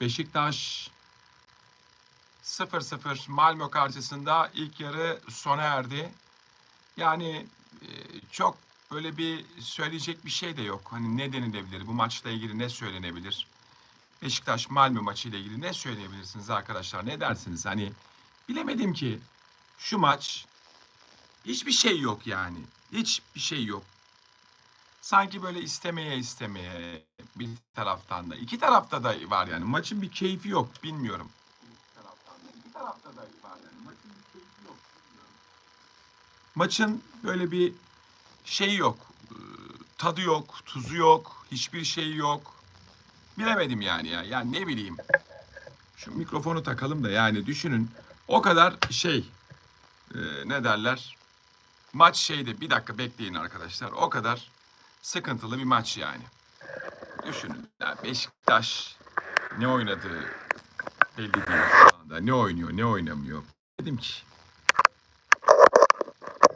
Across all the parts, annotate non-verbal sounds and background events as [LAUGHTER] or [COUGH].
Beşiktaş 0-0 Malmö karşısında ilk yarı sona erdi. Yani e, çok böyle bir söyleyecek bir şey de yok. Hani ne denilebilir? Bu maçla ilgili ne söylenebilir? Beşiktaş Malmö maçı ile ilgili ne söyleyebilirsiniz arkadaşlar? Ne dersiniz? Hani bilemedim ki şu maç hiçbir şey yok yani. Hiçbir şey yok. Sanki böyle istemeye istemeye bir taraftan da. iki tarafta da var yani. Maçın bir keyfi yok. Bilmiyorum. Maçın. Maçın böyle bir şey yok. Ee, Tadı yok, tuzu yok, hiçbir şey yok. Bilemedim yani ya. Yani ne bileyim. Şu mikrofonu takalım da yani düşünün. O kadar şey e, ne derler? Maç şeyde bir dakika bekleyin arkadaşlar. O kadar sıkıntılı bir maç yani. Düşünün. Ya Beşiktaş ne oynadığı belli değil şu anda. Ne oynuyor, ne oynamıyor. Dedim ki.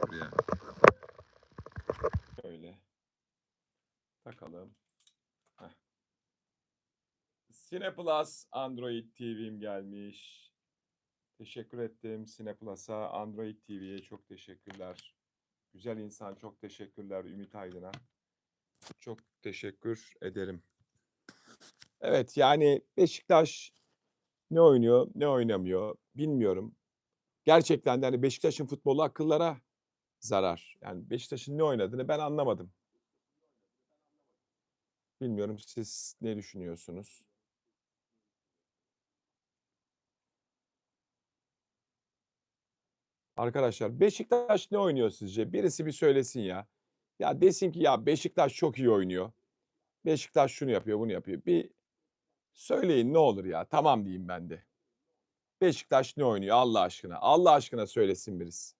Buraya. Şöyle. Takalım. Cineplus Android TV'm gelmiş. Teşekkür ettim Cineplus'a, Android TV'ye çok teşekkürler. Güzel insan çok teşekkürler Ümit Aydın'a. Çok teşekkür ederim. Evet yani Beşiktaş ne oynuyor ne oynamıyor bilmiyorum. Gerçekten de hani Beşiktaş'ın futbolu akıllara zarar. Yani Beşiktaş'ın ne oynadığını ben anlamadım. Bilmiyorum siz ne düşünüyorsunuz? Arkadaşlar Beşiktaş ne oynuyor sizce? Birisi bir söylesin ya. Ya desin ki ya Beşiktaş çok iyi oynuyor. Beşiktaş şunu yapıyor, bunu yapıyor. Bir söyleyin ne olur ya. Tamam diyeyim ben de. Beşiktaş ne oynuyor Allah aşkına? Allah aşkına söylesin birisi.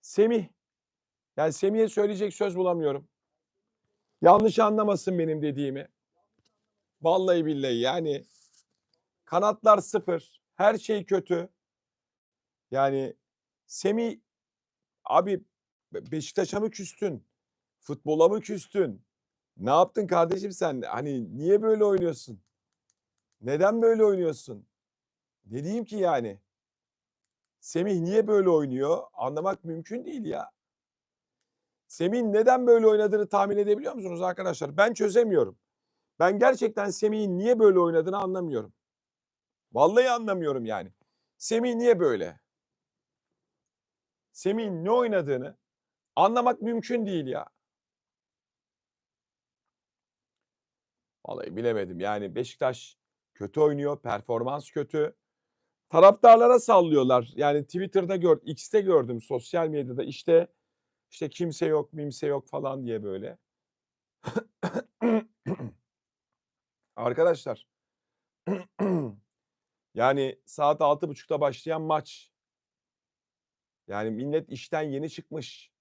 Semih. Yani Semih'e söyleyecek söz bulamıyorum. Yanlış anlamasın benim dediğimi. Vallahi billahi yani kanatlar sıfır. Her şey kötü. Yani Semih abi Be- Beşiktaş'a mı küstün? Futbola mı küstün? Ne yaptın kardeşim sen? Hani niye böyle oynuyorsun? Neden böyle oynuyorsun? Ne diyeyim ki yani? Semih niye böyle oynuyor? Anlamak mümkün değil ya. Semih'in neden böyle oynadığını tahmin edebiliyor musunuz arkadaşlar? Ben çözemiyorum. Ben gerçekten Semih'in niye böyle oynadığını anlamıyorum. Vallahi anlamıyorum yani. Semih niye böyle? Semih'in ne oynadığını anlamak mümkün değil ya. Vallahi bilemedim. Yani Beşiktaş kötü oynuyor, performans kötü. Taraftarlara sallıyorlar. Yani Twitter'da gör, X'te gördüm, sosyal medyada işte işte kimse yok, mimse yok falan diye böyle. [COUGHS] Arkadaşlar [COUGHS] yani saat altı buçukta başlayan maç. Yani millet işten yeni çıkmış.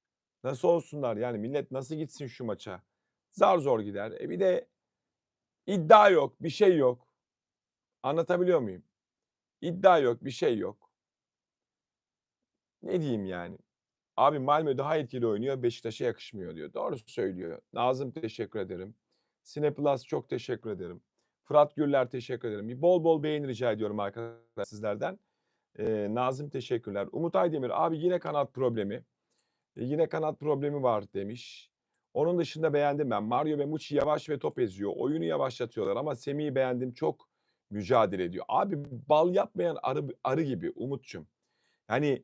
Nasıl olsunlar? Yani millet nasıl gitsin şu maça? Zar zor gider. E bir de iddia yok, bir şey yok. Anlatabiliyor muyum? İddia yok, bir şey yok. Ne diyeyim yani? Abi Malmö daha etkili oynuyor, Beşiktaş'a yakışmıyor diyor. Doğru söylüyor. Nazım teşekkür ederim. Sineplus çok teşekkür ederim. Fırat Güller teşekkür ederim. Bir bol bol beğeni rica ediyorum arkadaşlar sizlerden. Ee, Nazım teşekkürler. Umut Aydemir abi yine kanat problemi. E, yine kanat problemi var demiş. Onun dışında beğendim ben. Mario ve Muçi yavaş ve top eziyor. Oyunu yavaşlatıyorlar ama Semih'i beğendim. Çok mücadele ediyor. Abi bal yapmayan arı, arı gibi Umut'cum. Yani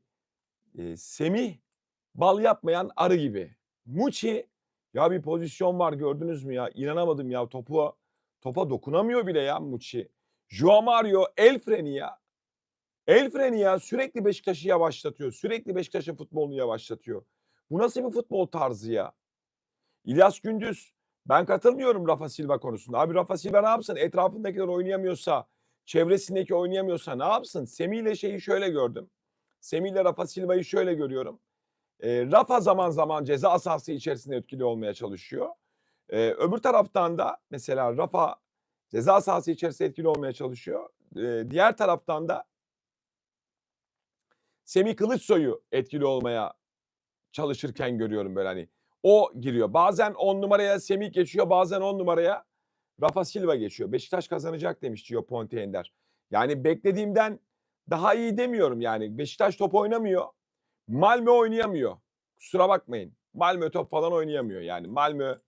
e, Semih bal yapmayan arı gibi. Muçi ya bir pozisyon var gördünüz mü ya? İnanamadım ya topu topa dokunamıyor bile ya Muçi. Joao Mario el freni ya. El freni ya sürekli Beşiktaş'ı yavaşlatıyor. Sürekli Beşiktaş'ın futbolunu yavaşlatıyor. Bu nasıl bir futbol tarzı ya? İlyas Gündüz ben katılmıyorum Rafa Silva konusunda. Abi Rafa Silva ne yapsın? Etrafındakiler oynayamıyorsa, çevresindeki oynayamıyorsa ne yapsın? Semih ile şeyi şöyle gördüm. Semih ile Rafa Silva'yı şöyle görüyorum. E, Rafa zaman zaman ceza sahası içerisinde etkili olmaya çalışıyor. E, öbür taraftan da mesela Rafa ceza sahası içerisinde etkili olmaya çalışıyor. E, diğer taraftan da Semih Kılıçsoy'u etkili olmaya çalışırken görüyorum böyle hani. O giriyor. Bazen 10 numaraya Semih geçiyor, bazen 10 numaraya Rafa Silva geçiyor. Beşiktaş kazanacak demiş Gio Ponte Ender. Yani beklediğimden daha iyi demiyorum yani. Beşiktaş top oynamıyor. Malmö oynayamıyor. Kusura bakmayın. Malmö top falan oynayamıyor yani. Malmö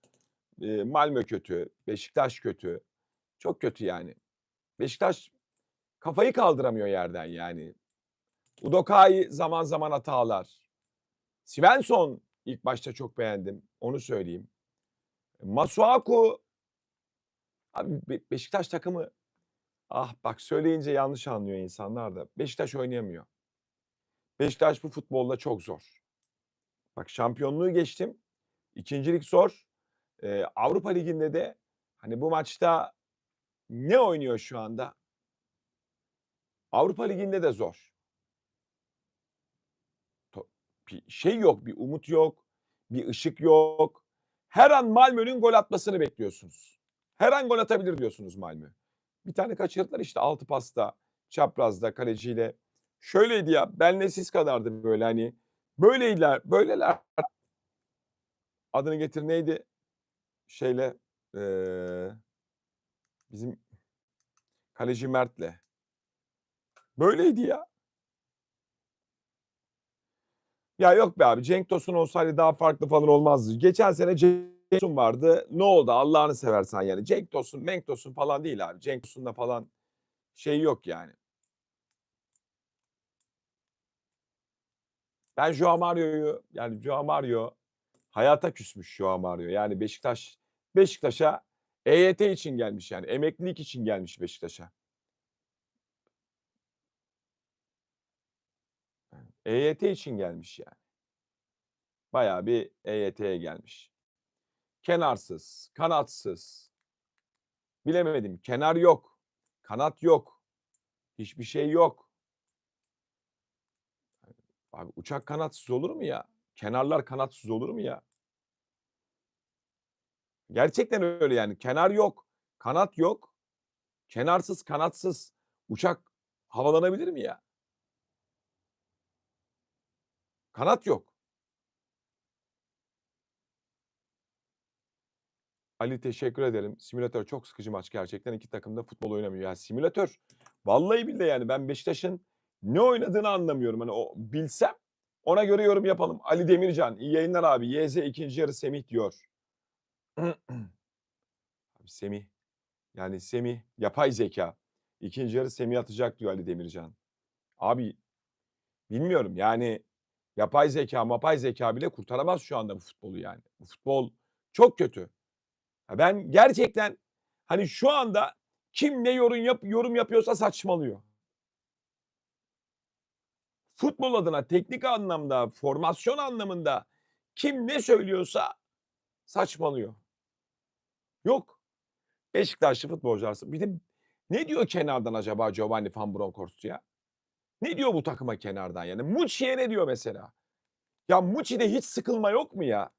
e, Malmö kötü, Beşiktaş kötü. Çok kötü yani. Beşiktaş kafayı kaldıramıyor yerden yani. Udokai zaman zaman hatalar. Svensson ilk başta çok beğendim. Onu söyleyeyim. Masuaku abi Be- Beşiktaş takımı ah bak söyleyince yanlış anlıyor insanlar da. Beşiktaş oynayamıyor. Beşiktaş bu futbolda çok zor. Bak şampiyonluğu geçtim. İkincilik zor. Ee, Avrupa Ligi'nde de hani bu maçta ne oynuyor şu anda? Avrupa Ligi'nde de zor. Bir şey yok, bir umut yok, bir ışık yok. Her an Malmö'nün gol atmasını bekliyorsunuz. Her an gol atabilir diyorsunuz Malmö. Bir tane kaçırdılar işte altı pasta, çaprazda kaleciyle. Şöyleydi ya, benle siz kadardı böyle hani. Böyleydiler, böyleler. Adını getir neydi? Şeyle eee, bizim kaleci Mert'le. Böyleydi ya. Ya yok be abi Cenk Tosun olsaydı daha farklı falan olmazdı. Geçen sene Cenk Tosun vardı. Ne oldu Allah'ını seversen yani. Cenk Tosun, Menk Tosun falan değil abi. Cenk Tosun'da falan şey yok yani. Ben Joao Mario'yu yani Joao Mario hayata küsmüş Joao Mario. Yani Beşiktaş Beşiktaş'a EYT için gelmiş yani. Emeklilik için gelmiş Beşiktaş'a. EYT için gelmiş yani. Bayağı bir EYT'ye gelmiş. Kenarsız, kanatsız. Bilemedim. Kenar yok. Kanat yok. Hiçbir şey yok. Abi uçak kanatsız olur mu ya? Kenarlar kanatsız olur mu ya? Gerçekten öyle yani. Kenar yok. Kanat yok. Kenarsız, kanatsız uçak havalanabilir mi ya? Kanat yok. Ali teşekkür ederim. Simülatör çok sıkıcı maç gerçekten. İki takım da futbol oynamıyor. Yani simülatör vallahi billahi yani ben Beşiktaş'ın ne oynadığını anlamıyorum. Hani o bilsem ona göre yorum yapalım. Ali Demircan iyi yayınlar abi. YZ ikinci yarı Semih diyor. [CLEARS THROAT] Abi Semih yani Semih yapay zeka. İkinci yarı Semih atacak diyor Ali Demircan. Abi bilmiyorum yani yapay zeka, mapay zeka bile kurtaramaz şu anda bu futbolu yani. Bu futbol çok kötü. Ben gerçekten hani şu anda kim ne yorum yap yorum yapıyorsa saçmalıyor. Futbol adına teknik anlamda, formasyon anlamında kim ne söylüyorsa saçmalıyor. Yok. Beşiktaşlı futbolcular. Bir de ne diyor kenardan acaba Giovanni Van Bronckhorst ya? Ne diyor bu takıma kenardan yani? Muçi'ye ne diyor mesela? Ya Muçi'de hiç sıkılma yok mu ya?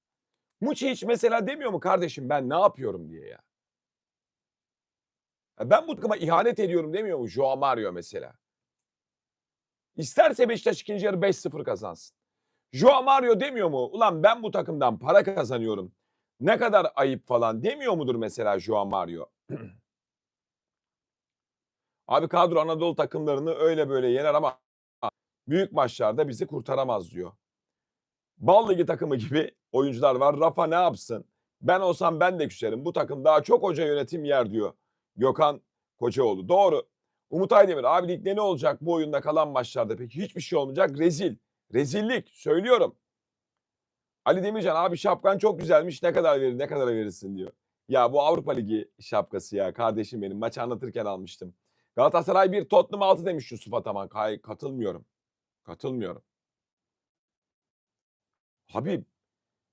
Muçi hiç mesela demiyor mu kardeşim ben ne yapıyorum diye ya? Ya ben bu takıma ihanet ediyorum demiyor mu Joao Mario mesela? İsterse Beşiktaş ikinci yarı 5-0 kazansın. Joao Mario demiyor mu? Ulan ben bu takımdan para kazanıyorum. Ne kadar ayıp falan demiyor mudur mesela Joao Mario? [CLEARS THROAT] Abi kadro Anadolu takımlarını öyle böyle yener ama büyük maçlarda bizi kurtaramaz diyor. Bal Ligi takımı gibi [LAUGHS] oyuncular var. Rafa ne yapsın? Ben olsam ben de küserim. Bu takım daha çok hoca yönetim yer diyor. Gökhan Kocaoğlu. Doğru. Umut Aydemir abi ligde ne olacak bu oyunda kalan maçlarda? Peki hiçbir şey olmayacak. Rezil. Rezillik. Söylüyorum. Ali Demircan abi şapkan çok güzelmiş. Ne kadar verir ne kadar verirsin diyor. Ya bu Avrupa Ligi şapkası ya kardeşim benim. Maçı anlatırken almıştım. Galatasaray 1 Tottenham 6 demiş Yusuf Ataman. Hayır katılmıyorum. Katılmıyorum. Habib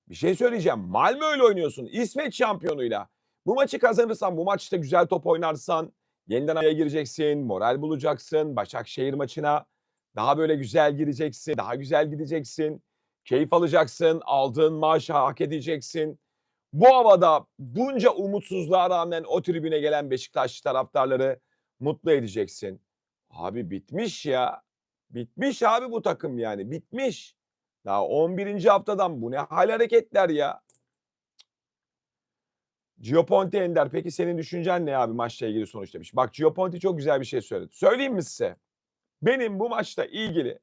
bir şey söyleyeceğim. Malmö ile oynuyorsun. İsveç şampiyonuyla. Bu maçı kazanırsan, bu maçta güzel top oynarsan yeniden araya gireceksin, moral bulacaksın. Başakşehir maçına daha böyle güzel gireceksin, daha güzel gideceksin. Keyif alacaksın, aldığın maaşı hak edeceksin. Bu havada bunca umutsuzluğa rağmen o tribüne gelen Beşiktaşlı taraftarları mutlu edeceksin. Abi bitmiş ya. Bitmiş abi bu takım yani. Bitmiş. Daha 11. haftadan bu ne hal hareketler ya. Gioponte Ender peki senin düşüncen ne abi maçla ilgili sonuç demiş. Bak Gioponte çok güzel bir şey söyledi. Söyleyeyim mi size? Benim bu maçla ilgili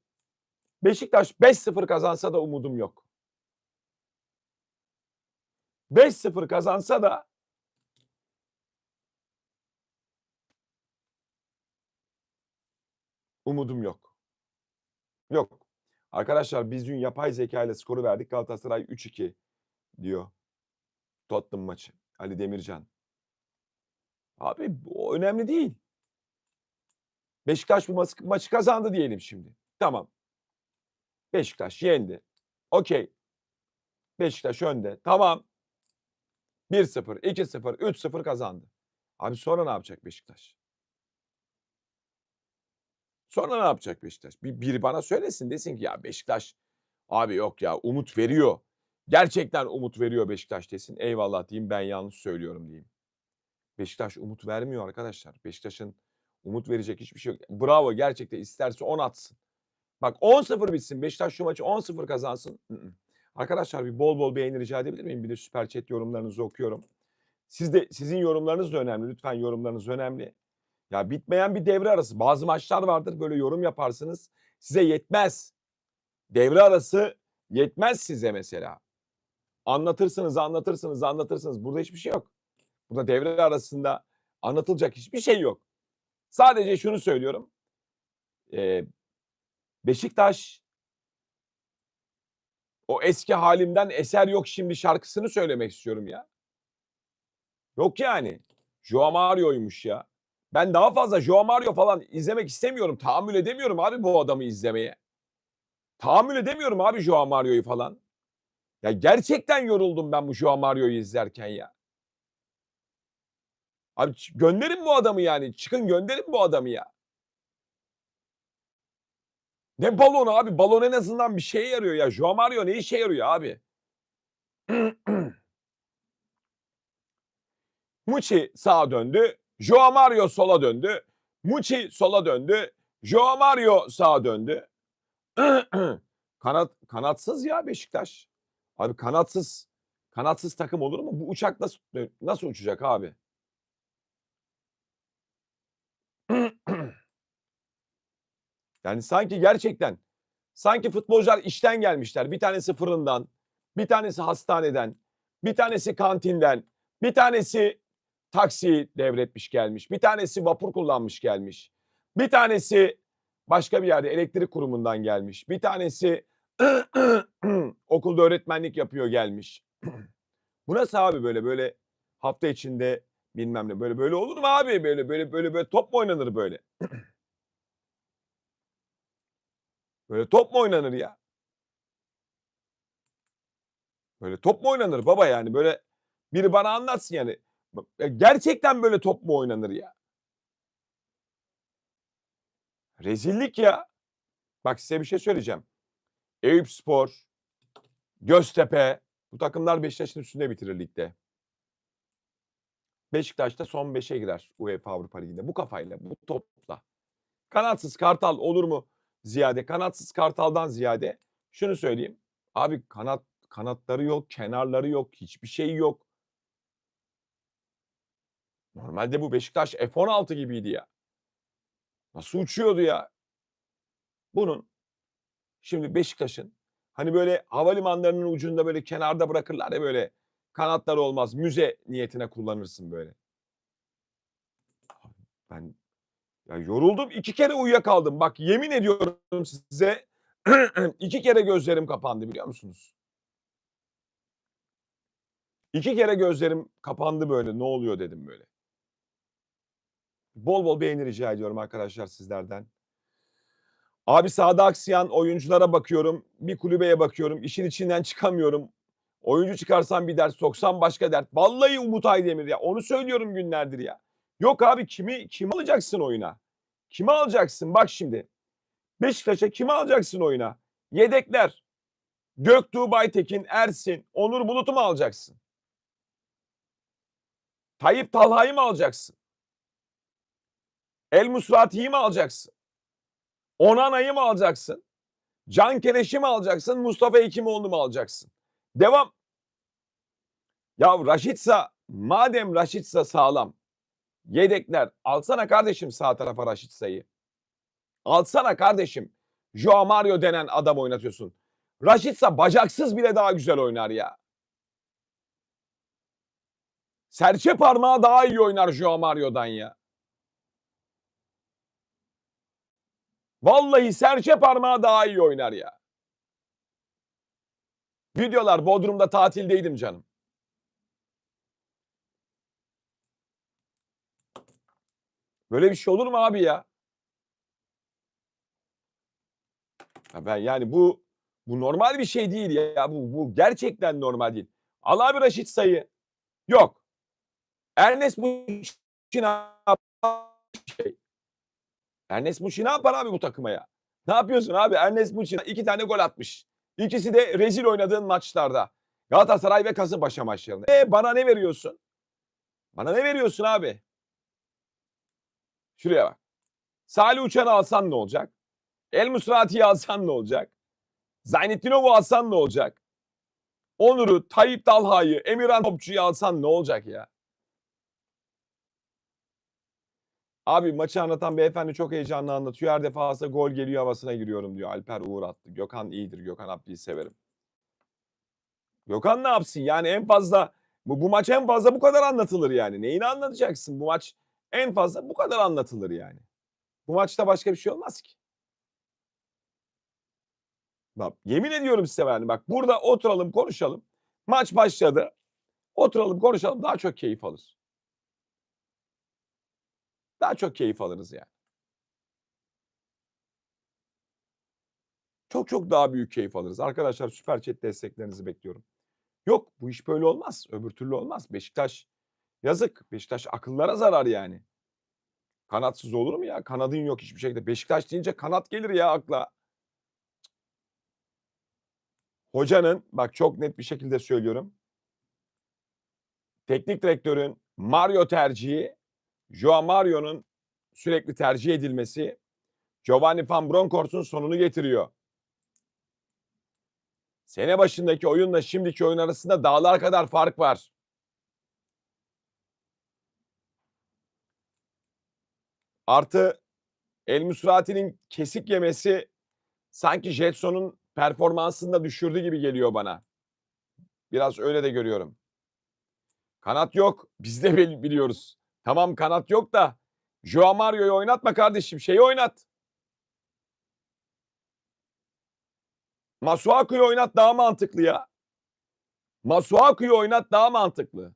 Beşiktaş 5-0 kazansa da umudum yok. 5-0 kazansa da umudum yok. Yok. Arkadaşlar biz dün yapay zeka ile skoru verdik. Galatasaray 3-2 diyor. Tottenham maçı. Ali Demircan. Abi o önemli değil. Beşiktaş bu maçı, maçı kazandı diyelim şimdi. Tamam. Beşiktaş yendi. Okey. Beşiktaş önde. Tamam. 1-0, 2-0, 3-0 kazandı. Abi sonra ne yapacak Beşiktaş? Sonra ne yapacak Beşiktaş? Bir, biri bana söylesin desin ki ya Beşiktaş abi yok ya umut veriyor. Gerçekten umut veriyor Beşiktaş desin. Eyvallah diyeyim ben yanlış söylüyorum diyeyim. Beşiktaş umut vermiyor arkadaşlar. Beşiktaş'ın umut verecek hiçbir şey yok. Bravo gerçekten isterse 10 atsın. Bak 10-0 bitsin. Beşiktaş şu maçı 10-0 kazansın. Arkadaşlar bir bol bol beğeni rica edebilir miyim? Bir de süper chat yorumlarınızı okuyorum. Siz de sizin yorumlarınız da önemli. Lütfen yorumlarınız önemli. Ya bitmeyen bir devre arası. Bazı maçlar vardır böyle yorum yaparsınız. Size yetmez. Devre arası yetmez size mesela. Anlatırsınız, anlatırsınız, anlatırsınız. Burada hiçbir şey yok. Burada devre arasında anlatılacak hiçbir şey yok. Sadece şunu söylüyorum. Ee, Beşiktaş o eski halimden eser yok şimdi şarkısını söylemek istiyorum ya. Yok yani. Joao Mario'ymuş ya. Ben daha fazla Joao Mario falan izlemek istemiyorum. Tahammül edemiyorum abi bu adamı izlemeye. Tahammül edemiyorum abi Joao Mario'yu falan. Ya gerçekten yoruldum ben bu Joao Mario'yu izlerken ya. Abi gönderin bu adamı yani. Çıkın gönderin bu adamı ya. Ne balonu abi? Balon en azından bir şeye yarıyor ya. Joao Mario ne işe yarıyor abi? [CLEARS THROAT] Muçi sağa döndü. Joao Mario sola döndü. Muçi sola döndü. Joao Mario sağa döndü. [CLEARS THROAT] Kanat kanatsız ya Beşiktaş. Abi kanatsız kanatsız takım olur mu? Bu uçak nasıl nasıl uçacak abi? [CLEARS THROAT] Yani sanki gerçekten sanki futbolcular işten gelmişler. Bir tanesi fırından, bir tanesi hastaneden, bir tanesi kantinden, bir tanesi taksi devretmiş gelmiş, bir tanesi vapur kullanmış gelmiş. Bir tanesi başka bir yerde elektrik kurumundan gelmiş. Bir tanesi [CLEARS THROAT] okulda öğretmenlik yapıyor gelmiş. [CLEARS THROAT] Bu nasıl abi böyle böyle hafta içinde bilmem ne böyle böyle olur mu abi böyle böyle böyle böyle top mu oynanır böyle? [CLEARS THROAT] Böyle top mu oynanır ya? Böyle top mu oynanır baba yani böyle biri bana anlatsın yani. Gerçekten böyle top mu oynanır ya? Rezillik ya. Bak size bir şey söyleyeceğim. Eyüpspor, Göztepe bu takımlar Beşiktaş'ın üstünde bitirir ligde. Beşiktaş da son 5'e girer UEFA Avrupa Ligi'nde. Bu kafayla, bu topla. Kanatsız Kartal olur mu? Ziyade kanatsız Kartal'dan ziyade şunu söyleyeyim. Abi kanat kanatları yok, kenarları yok, hiçbir şey yok. Normalde bu Beşiktaş F16 gibiydi ya. Nasıl uçuyordu ya? Bunun şimdi Beşiktaş'ın hani böyle havalimanlarının ucunda böyle kenarda bırakırlar ya böyle kanatları olmaz müze niyetine kullanırsın böyle. Ben ya yoruldum iki kere uyuyakaldım. Bak yemin ediyorum size [CLEARS THROAT] iki kere gözlerim kapandı biliyor musunuz? İki kere gözlerim kapandı böyle ne oluyor dedim böyle. Bol bol beğeni rica ediyorum arkadaşlar sizlerden. Abi sahada aksayan oyunculara bakıyorum. Bir kulübeye bakıyorum. işin içinden çıkamıyorum. Oyuncu çıkarsam bir dert, soksam başka dert. Vallahi Umut Aydemir ya. Onu söylüyorum günlerdir ya. Yok abi kimi kimi alacaksın oyuna? Kimi alacaksın? Bak şimdi. Beşiktaş'a kimi alacaksın oyuna? Yedekler. Göktuğ Baytekin, Ersin, Onur Bulut'u mu alacaksın? Tayyip Talha'yı mı alacaksın? El Musrati'yi mi alacaksın? Onana'yı mı alacaksın? Can Kereş'i mi alacaksın? Mustafa Hekimoğlu'nu mu alacaksın? Devam. Ya Raşitsa madem Raşitsa sağlam, yedekler alsana kardeşim sağ tarafa Raşitsa'yı. Alsana kardeşim. Joao Mario denen adam oynatıyorsun. Raşitsa bacaksız bile daha güzel oynar ya. Serçe parmağı daha iyi oynar Joao Mario'dan ya. Vallahi serçe parmağı daha iyi oynar ya. Videolar Bodrum'da tatildeydim canım. Böyle bir şey olur mu abi ya? Ya ben yani bu bu normal bir şey değil ya. Bu, bu gerçekten normal değil. Al abi Raşit sayı. Yok. Ernest yapar? Şey. Ernest Muçi ne yapar abi bu takıma ya? Ne yapıyorsun abi? Ernest Muçi iki tane gol atmış. İkisi de rezil oynadığın maçlarda. Galatasaray ve Kasımpaşa maçlarında. E bana ne veriyorsun? Bana ne veriyorsun abi? Şuraya bak. Salih Uçan'ı alsan ne olacak? El Musrati'yi alsan ne olacak? Zaynettinov'u alsan ne olacak? Onur'u, Tayyip Talha'yı, Emirhan Topçu'yu alsan ne olacak ya? Abi maçı anlatan beyefendi çok heyecanlı anlatıyor. Her defasında gol geliyor havasına giriyorum diyor. Alper Uğur attı. Gökhan iyidir. Gökhan Abdi'yi severim. Gökhan ne yapsın? Yani en fazla bu, bu maç en fazla bu kadar anlatılır yani. Neyini anlatacaksın? Bu maç en fazla bu kadar anlatılır yani. Bu maçta başka bir şey olmaz ki. Bak yemin ediyorum size yani bak burada oturalım konuşalım. Maç başladı. Oturalım konuşalım daha çok keyif alır. Daha çok keyif alırız yani. Çok çok daha büyük keyif alırız. Arkadaşlar süper chat desteklerinizi bekliyorum. Yok bu iş böyle olmaz. Öbür türlü olmaz. Beşiktaş yazık. Beşiktaş akıllara zarar yani. Kanatsız olur mu ya? Kanadın yok hiçbir şekilde. Beşiktaş deyince kanat gelir ya akla. Hocanın bak çok net bir şekilde söylüyorum. Teknik direktörün Mario tercihi, Joao Mario'nun sürekli tercih edilmesi Giovanni Van Bronckhorst'un sonunu getiriyor. Sene başındaki oyunla şimdiki oyun arasında dağlar kadar fark var. Artı El Musrati'nin kesik yemesi sanki Jetson'un performansını da düşürdü gibi geliyor bana. Biraz öyle de görüyorum. Kanat yok. Biz de bil- biliyoruz. Tamam kanat yok da Joao Mario'yu oynatma kardeşim. Şeyi oynat. Masuaku'yu oynat daha mantıklı ya. Masuaku'yu oynat daha mantıklı.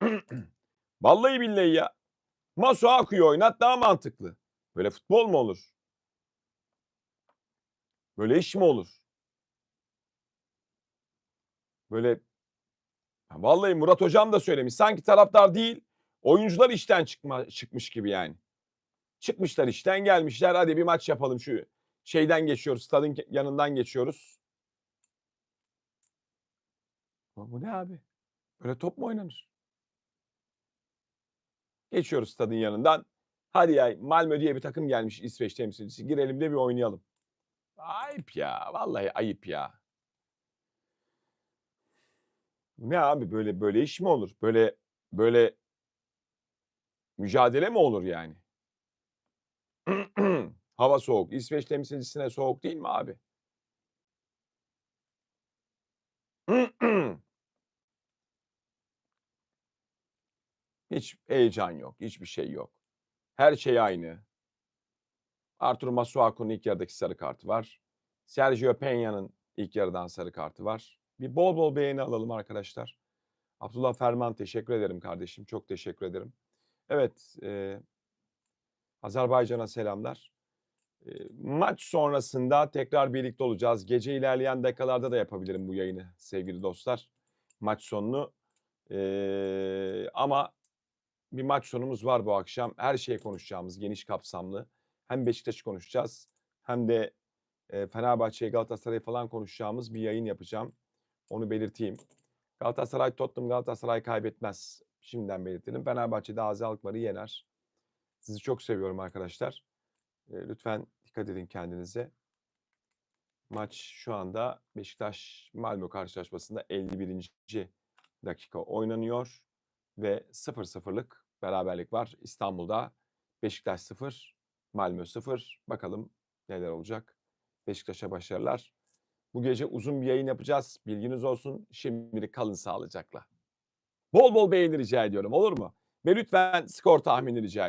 [CLEARS THROAT] Vallahi billahi ya. Masuaku'yu oynat daha mantıklı. Böyle futbol mu olur? Böyle iş mi olur? Böyle vallahi Murat hocam da söylemiş. Sanki taraftar değil, oyuncular işten çıkma, çıkmış gibi yani. Çıkmışlar işten gelmişler. Hadi bir maç yapalım şu şeyden geçiyoruz. Stadın yanından geçiyoruz. Bu ne abi? Böyle top mu oynanır? Geçiyoruz stadın yanından. Hadi ya Malmö diye bir takım gelmiş İsveç temsilcisi. Girelim de bir oynayalım. Ayıp ya. Vallahi ayıp ya. Ne abi böyle böyle iş mi olur? Böyle böyle mücadele mi olur yani? [CLEARS THROAT] Hava soğuk. İsveç temsilcisine soğuk değil mi abi? [CLEARS THROAT] Hiç heyecan yok. Hiçbir şey yok. Her şey aynı. Artur Masuaku'nun ilk yarıdaki sarı kartı var. Sergio Peña'nın ilk yarıdan sarı kartı var. Bir bol bol beğeni alalım arkadaşlar. Abdullah Ferman teşekkür ederim kardeşim. Çok teşekkür ederim. Evet. E, Azerbaycan'a selamlar. E, maç sonrasında tekrar birlikte olacağız. Gece ilerleyen dakikalarda da yapabilirim bu yayını sevgili dostlar. Maç sonunu. E, ama bir maç sonumuz var bu akşam. Her şeyi konuşacağımız geniş kapsamlı. Hem Beşiktaş'ı konuşacağız hem de e, Fenerbahçe'yi Galatasaray'ı falan konuşacağımız bir yayın yapacağım. Onu belirteyim. Galatasaray Tottenham Galatasaray kaybetmez. Şimdiden belirtelim. Fenerbahçe de Azi Alkmaar'ı yener. Sizi çok seviyorum arkadaşlar. E, lütfen dikkat edin kendinize. Maç şu anda Beşiktaş Malmö karşılaşmasında 51. dakika oynanıyor. ve 0-0'lık beraberlik var İstanbul'da. Beşiktaş 0, Malmö 0. Bakalım neler olacak. Beşiktaş'a başarılar. Bu gece uzun bir yayın yapacağız. Bilginiz olsun. Şimdilik kalın sağlıcakla. Bol bol beğeni rica ediyorum olur mu? Ve lütfen skor tahmini rica ediyorum.